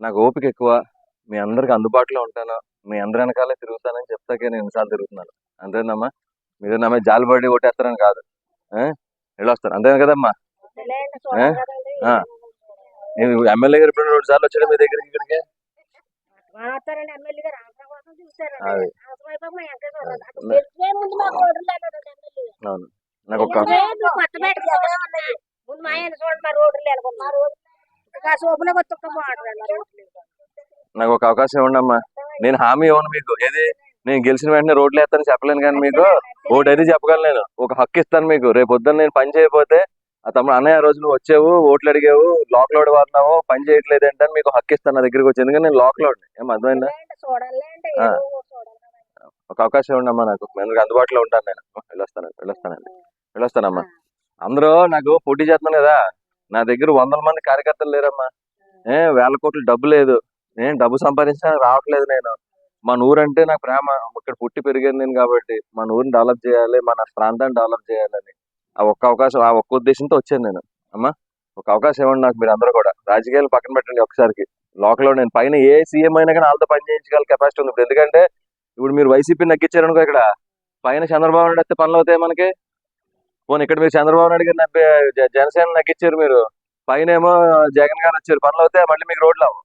నాకు ఓపిక ఎక్కువ. మీ అందరికి అందుబాటులో ఉంటాను. మీ అందరి వెనకాలే తిరుగుతానని చెప్తాకే నేను ఎన్నిసార్లు తిరుగుతున్నాను. అంతేనమ్మా మీరు నా మీద జాలిపడి కొట్టేస్తారని కాదు? వెళ్ళొస్తాను. అంతే కదమ్మా. నేను ఎమ్మెల్యే గారు ఇప్పుడు రెండు సార్లు వచ్చాడు మీ దగ్గరికి ఇక్కడికి. అవును. నాకు ఒక నాకు ఒక అవకాశం ఇవ్వండి అమ్మా నేను హామీ ఇవ్వను మీకు. ఏది? నేను గెలిచిన వెంటనే రోడ్లు వేస్తాను చెప్పలేను కానీ మీకు ఒకటి అయితే చెప్పగలను నేను. ఒక హక్కు ఇస్తాను మీకు. రేపు పొద్దున్న నేను పని చేయకపోతే ఆ తమ్ముడు అన్నయ్య రోజు నువ్వు వచ్చావు ఓట్లు అడిగావు లోక్ లోడ్ వాడినావు పని చేయట్లేదు ఏంటని మీకు హక్కు ఇస్తాను నా దగ్గరికి వచ్చి. ఎందుకంటే నేను లోక్ లోడ్ ఏం అర్థమైందా? ఒక అవకాశం ఇవ్వండి అమ్మా నాకు. నేను అందుబాటులో ఉంటాను నేను. వెళ్ళొస్తాను వెళ్ళొస్తానండి వెళ్ళొస్తానమ్మా. అందరూ నాకు పోటీ చేస్తున్నాను కదా. నా దగ్గర వందల మంది కార్యకర్తలు లేరమ్మా. ఏ వేల కోట్లు డబ్బు లేదు. నేను డబ్బు సంపాదించడానికి రావట్లేదు నేను. మన ఊరు అంటే నాకు ప్రేమ. ఇక్కడ పుట్టి పెరిగింది నేను కాబట్టి మన ఊరిని డెవలప్ చేయాలి మన ప్రాంతాన్ని డెవలప్ చేయాలని. ఆ ఒక్క అవకాశం ఆ ఒక్క ఉద్దేశంతో వచ్చాను నేను. అమ్మా ఒక అవకాశం ఇవ్వండి నాకు మీరు అందరూ కూడా. రాజకీయాలు పక్కన పెట్టండి ఒకసారికి. లోకల్లో నేను పైన ఏ సీఎం అయినా కానీ వాళ్ళతో పని చేయించగల కెపాసిటీ ఉంది. ఇప్పుడు ఎందుకంటే ఇప్పుడు మీరు వైసీపీ నగ్గించారనుకో ఇక్కడ పైన చంద్రబాబు నాయుడు వస్తే పనులు అవుతాయి మనకి? పోనీ ఇక్కడ మీరు చంద్రబాబు నాయుడు గారిని జనసేన నగ్గించారు మీరు. పైన ఏమో జగన్ గారు వచ్చారు. పనులు అవుతాయి? మళ్ళీ మీకు రోడ్లు అవ్వవు.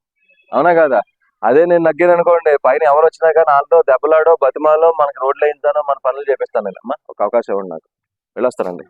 అవునా కదా? అదే నేను నగ్గాను అనుకోండి. పైన ఎవరు వచ్చినా కానీ వాళ్ళతో దెబ్బలాడో బతిమాలో మనకి రోడ్లు వేయించానో మన పనులు చేపిస్తాను అమ్మా ఒక అవకాశం ఇవ్వండి నాకు. వెళ్ళొస్తానండి.